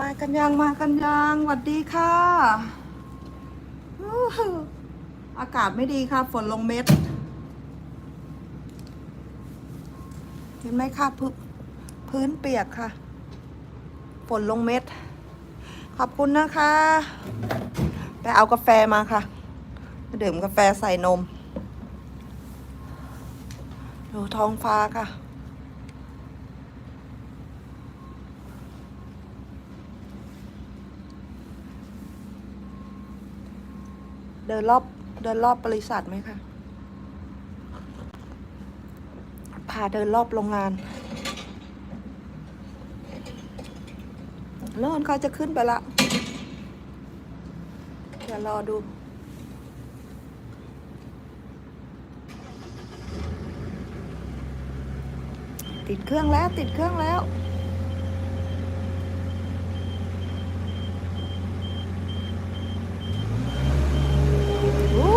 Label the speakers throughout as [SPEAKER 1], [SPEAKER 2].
[SPEAKER 1] มากันยังมากันยังสวัสดีค่ะ อากาศไม่ดีค่ะ ฝนลงเม็ด เห็นไหมค่ะพื้นพื้นเปียกค่ะ ฝนลงเม็ด ขอบคุณนะคะ ไปเอากาแฟมาค่ะมาดื่มกาแฟใส่นม ดูท้องฟ้าค่ะ เดินรอบเดินรอบบริษัทไหมคะพาเดินรอบโรงงานโน่นเขาจะขึ้นไปละเดี๋ยวรอดูติดเครื่องแล้วติดเครื่องแล้ว อู้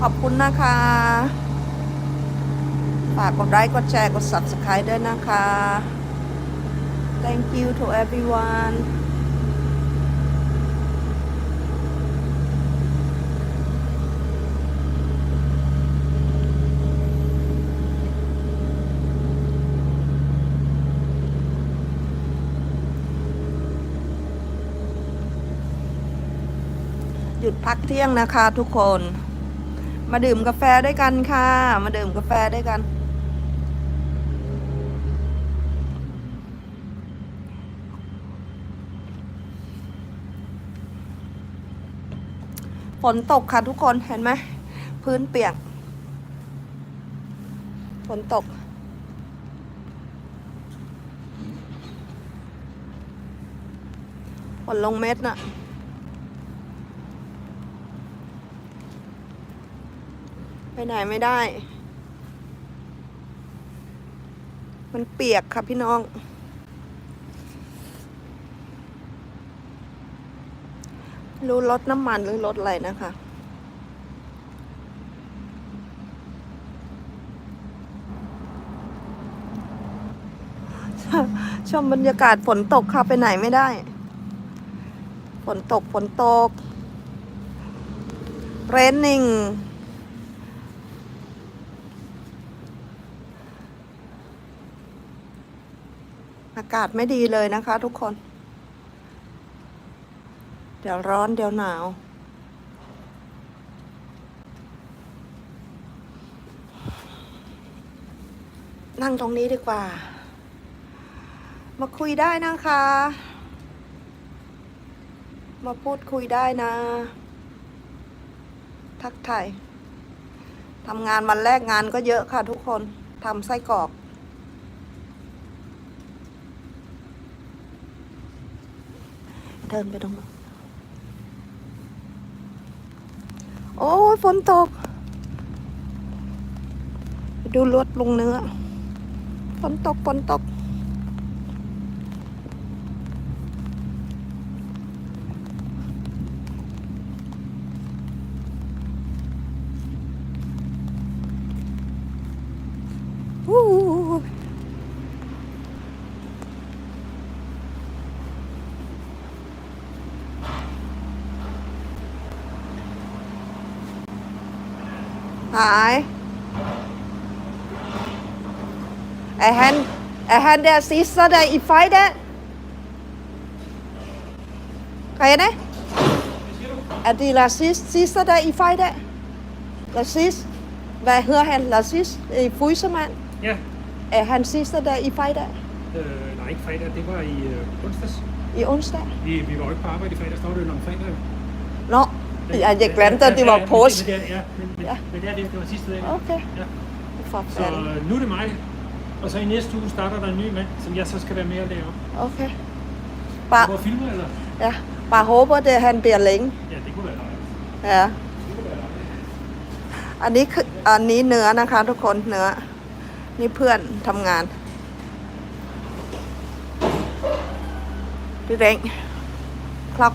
[SPEAKER 1] ขอบ คุณนะคะ ฝากกดไลค์กดแชร์กด subscribe ด้วยนะคะ thank you to everyone หยุดพักเที่ยงนะคะทุกคน มาดื่มกาแฟด้วยกันค่ะ มาดื่มกาแฟด้วยกัน ฝนตกค่ะทุกคนเห็นไหมพื้นเปียก ฝนตกฝนลงเม็ดน่ะ ไปไหนไม่ได้ มันเปียกค่ะพี่น้อง รู้รถน้ำมันหรือรถอะไรนะคะชมบรรยากาศฝนตกค่ะไปไหนไม่ได้ ฝนตกฝนตก raining ากาศไม่ดีเลยนะคะ ทุกคน เดี๋ยวร้อนเดี๋ยวหนาว นั่งตรงนี้ดีกว่า มาคุยได้นะคะ มาพูดคุยได้นะ ทักทายทำงานวันแรกงานก็เยอะค่ะทุกคนทำไส้กรอก เดินไปตรงนู้นโอ้ยฝนตก ดูรถลงเนื้อฝนตกฝนตก Hej. Er han, er han der sidste der i fredag? Rene? Er det Lassis sidste der i fredag? Lassis? Hvad hedder han? Lassis? I øh, Frysermand?
[SPEAKER 2] Ja.
[SPEAKER 1] Er han sidste der i fredag?
[SPEAKER 2] Øh, nej, ikke fredag. Det var i øh, onsdags.
[SPEAKER 1] I onsdag?
[SPEAKER 2] Vi, vi var jo ikke på arbejde i fredag. Står det om fredag?
[SPEAKER 1] Nå, ja, jeg glemte, at det var påske.
[SPEAKER 2] Men, det er- ja, men, men,
[SPEAKER 1] Ja.
[SPEAKER 2] men det, er det, det var sidste dag.
[SPEAKER 1] Okay.
[SPEAKER 2] Ja.
[SPEAKER 1] For
[SPEAKER 2] Så
[SPEAKER 1] fanden.
[SPEAKER 2] øh, nu er det mig. Og så i næste uge starter der en ny mand, som jeg så skal være med at lave.
[SPEAKER 1] Okay.
[SPEAKER 2] Hvor
[SPEAKER 1] Bare,
[SPEAKER 2] filmer, eller?
[SPEAKER 1] ja, bare håber, det han bliver længe.
[SPEAKER 2] Ja, det kunne være dejligt.
[SPEAKER 1] Ja.
[SPEAKER 2] Det kunne være dejligt.
[SPEAKER 1] อันนี้คืออันนี้เนื้อนะคะทุกคนเนื้อ นี่เพื่อนทำงานพี่เร่งคล็อก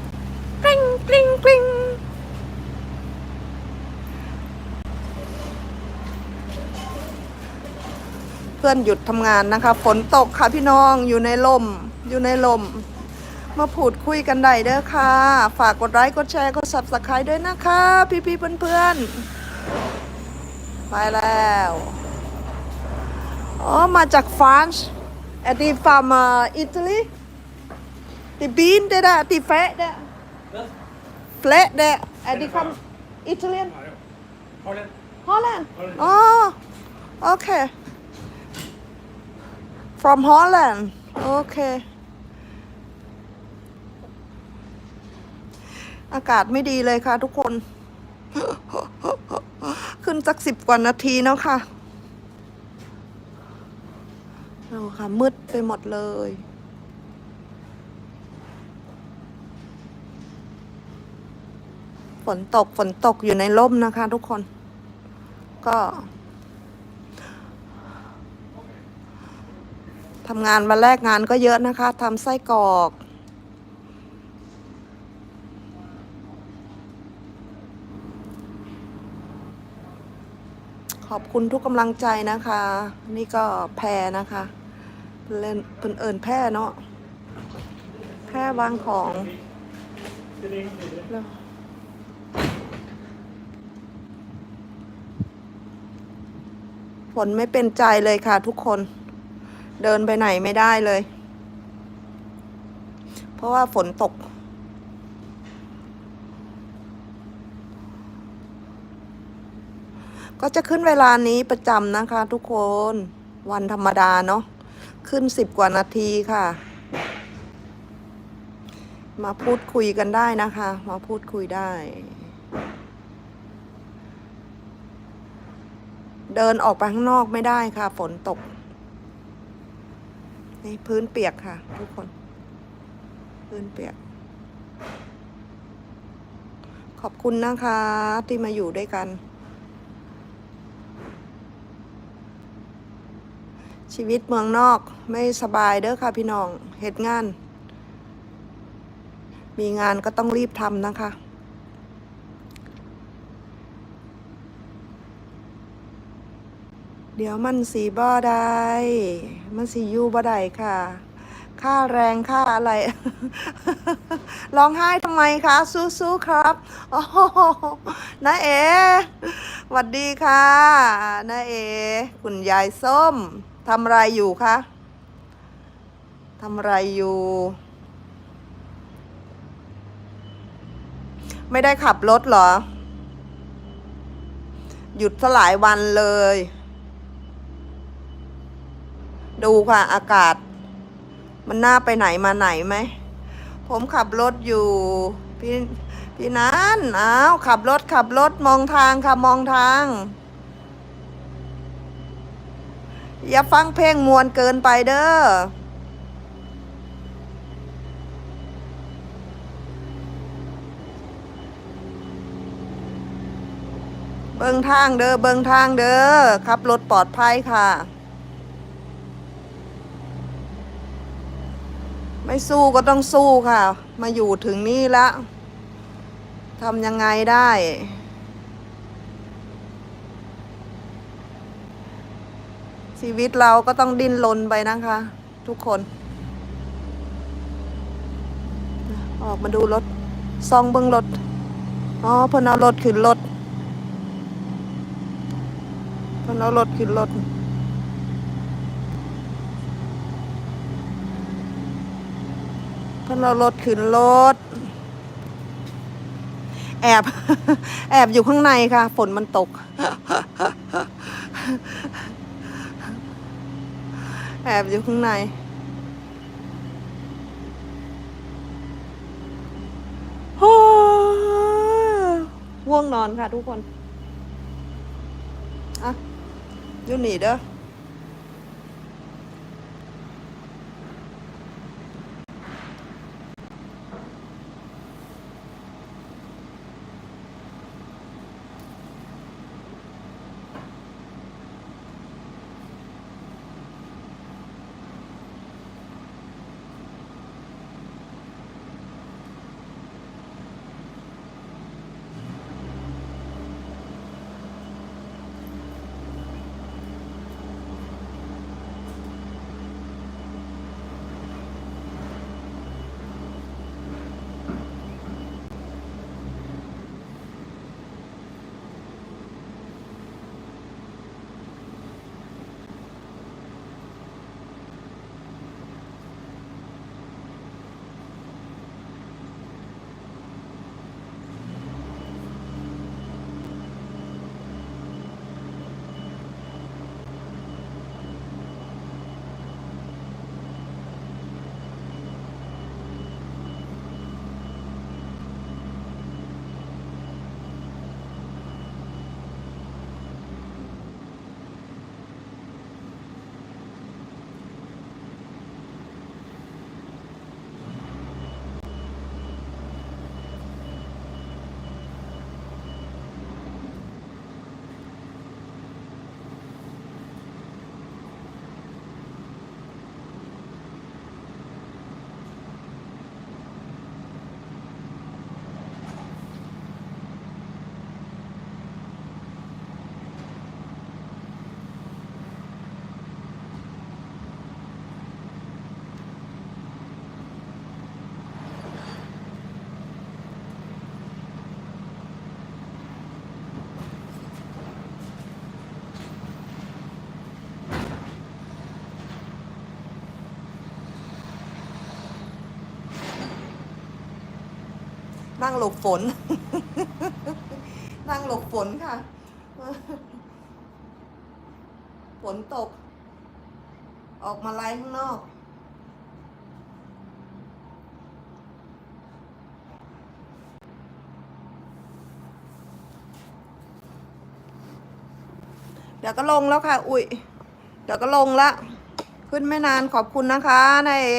[SPEAKER 1] กริ๊งกริ๊งกริ๊ง พื่อนหยุดทำงานนะคะ ฝนตกค่ะพี่น้องอยู่ในลม อยู่ในลม มาพูดคุยกันได้เด้อค่ะ ฝากกดไลค์กดแชร์กด subscribe ด้วยนะคะ พี่ๆเพื่อนๆไปแล้วอ๋อมาจากฟรานซ์อดีฟาร์มอิตาลีที่บีนเด้อที่เฟะเด้อเฟะเด้ออดีคัมอิตาเลียน
[SPEAKER 2] Nej, Holland.
[SPEAKER 1] ฮอลแลนด์อ๋อ โอเค from Holland โอเค อากาศไม่ดีเลยค่ะทุกคน ขึ้นสักสิบกว่านาทีเนาะค่ะเอาค่ะ มืดไปหมดเลยฝนตกฝนตกอยู่ในร่มนะคะทุกคน ก็ ทำงานวันแรกงานก็เยอะนะคะทำไส้กรอก ขอบคุณทุกกำลังใจนะคะ นี่ก็แพรนะคะเล่นเพิ่นเอิญแพรเนาะแพรวางของแล้วฝนไม่เป็นใจเลยค่ะทุกคน เดินไปไหนไม่ได้เลย เพราะว่าฝนตก ก็จะขึ้นเวลานี้ประจำนะคะทุกคนวันธรรมดาเนาะขึ้นสิบกว่านาทีค่ะ มาพูดคุยกันได้นะคะ มาพูดคุยได้ เดินออกไปข้างนอกไม่ได้ค่ะ ฝนตก นี่พื้นเปียกค่ะ ทุกคน พื้นเปียก ขอบคุณนะคะ ที่มาอยู่ด้วยกัน ชีวิตเมืองนอกไม่สบายเด้อค่ะพี่น้องเหตุงาน มีงานก็ต้องรีบทำนะคะ เดี๋ยวมันสีบ่ได้มันสีอยู่บ่ได้ค่ะ ค่าแรงค่าอะไร ร้องไห้ทำไมคะสู้ๆครับ โอ้น้าเอสวัสดีค่ะน้าเอ คุณยายส้มทำไรอยู่คะทำไรอยู่ ไม่ได้ขับรถเหรอ หยุดสลายวันเลย ดูค่ะอากาศ มันน่าไปไหนมาไหนไหม ผมขับรถอยู่ พี่พี่นันอ้าวขับรถขับรถมองทางค่ะมองทาง อย่าฟังเพลงมวนเกินไปเด้อเบิงทางเด้อเบิงทางเด้อขับรถปลอดภัยค่ะ ไม่สู้ก็ต้องสู้ค่ะ มาอยู่ถึงนี่แล้วทำยังไงได้ ชีวิตเราก็ต้องดิ้นรนไปนะคะ ทุกคน ออกมาดูรถซองเบิ้งรถ อ๋อพนเอารถขึ้นรถพนเอารถขึ้นรถ ขึ้นรถขึ้นรถ แอบ แอบอยู่ข้างในค่ะ ฝนมันตก แอบอยู่ข้างในง่วงนอนค่ะทุกคน อะยุ่นหนีเด้อ นั่งหลบฝน นั่งหลบฝนค่ะ ฝนตก ออกมาไล่ข้างนอกเดี๋ยวก็ลงแล้วค่ะ อุ้ย เดี๋ยวก็ลงละ ขึ้นไม่นานขอบคุณนะคะนายเอ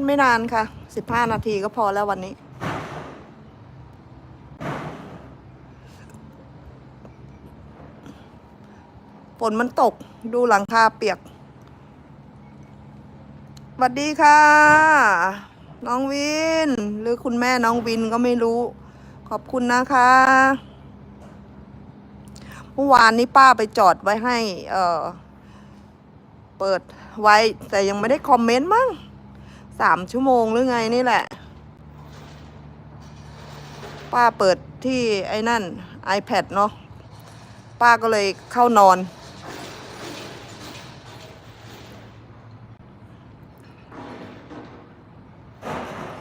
[SPEAKER 1] นไม่นานค่ะสิบห้านาทีก็พอแล้ววันนี้ ฝนมันตกดูหลังคาเปียกสวัสดีค่ะ น้องวิน หรือคุณแม่น้องวินก็ไม่รู้ ขอบคุณนะคะเมื่อวานนี้ป้าไปจอดไว้ให้ เออเปิดไว้แต่ยังไม่ได้คอมเมนต์มั้ง สามชั่วโมงหรือไงนี่แหละ ป้าเปิดที่ไอ้นั่น iPad เนาะป้าก็เลยเข้านอน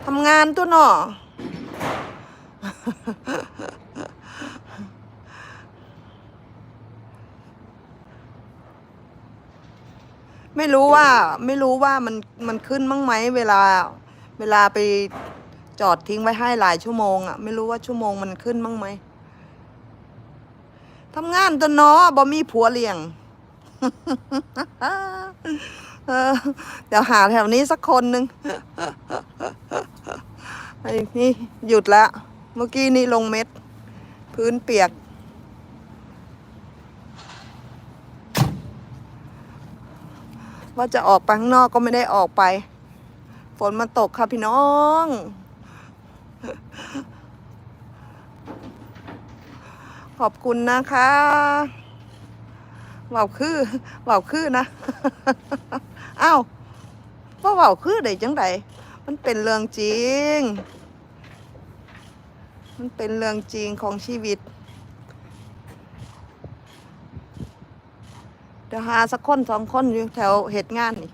[SPEAKER 1] ทำงานตัวเนา ไม่รู้ว่าไม่รู้ว่ามันมันขึ้นมั้งไหมเวลาเวลาไปจอดทิ้งไว้ให้หลายชั่วโมงอะไม่รู้ว่าชั่วโมงมันขึ้นมั้งไหมทำงานตัวเนาะบ่มีผัวเลี้ยงเออเดี๋ยวหาแถวนี้สักคนหนึ่งนี่หยุดละเมื่อกี้นี่ลงเม็ด พื้นเปียก ว่าจะออกไปข้างนอกก็ไม่ได้ออกไป ฝนมันตกค่ะพี่น้อง ขอบคุณนะคะเว่าคือเว่าคือนะอ้าวว่าเว่าคือได้จังไดมันเป็นเรื่องจริง มันเป็นเรื่องจริงของชีวิต เดี๋ยวหาสักคนสองคนอยู่แถวเหตุงานนี่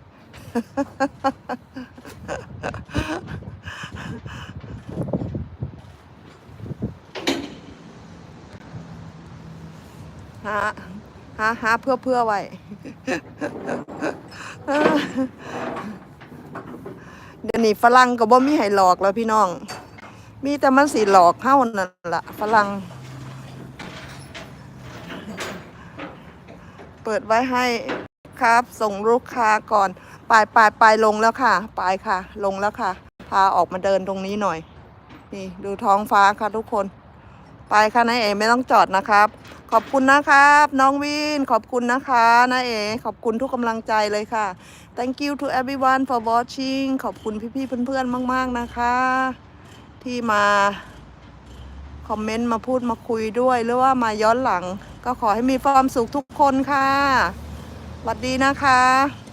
[SPEAKER 1] หาหาหาเพื่อเพื่อไว้ เดี๋ยวนี้ฝรั่งก็บ่มีให้หลอกแล้วพี่น้อง มีแต่มันสิหลอกเฮานั่นละฝรั่ง เปิดไว้ให้ครับ ส่งลูกค้าก่อนไปไปไปลายลงแล้วค่ะไปค่ะ ลงแล้วค่ะ พาออกมาเดินตรงนี้หน่อย นี่ดูท้องฟ้าค่ะทุกคน ไปค่ะนายเอไม่ต้องจอดนะครับ ขอบคุณนะครับ น้องวินขอบคุณนะคะนายเอขอบคุณทุกกำลังใจเลยค่ะ thank you to everyone for watching ขอบคุณพี่ๆเพื่อนๆมาก ๆนะคะ ที่มา คอมเมนต์มาพูดมาคุยด้วย หรือว่ามาย้อนหลัง ก็ขอให้มีความสุขทุกคนค่ะสวัสดีนะคะ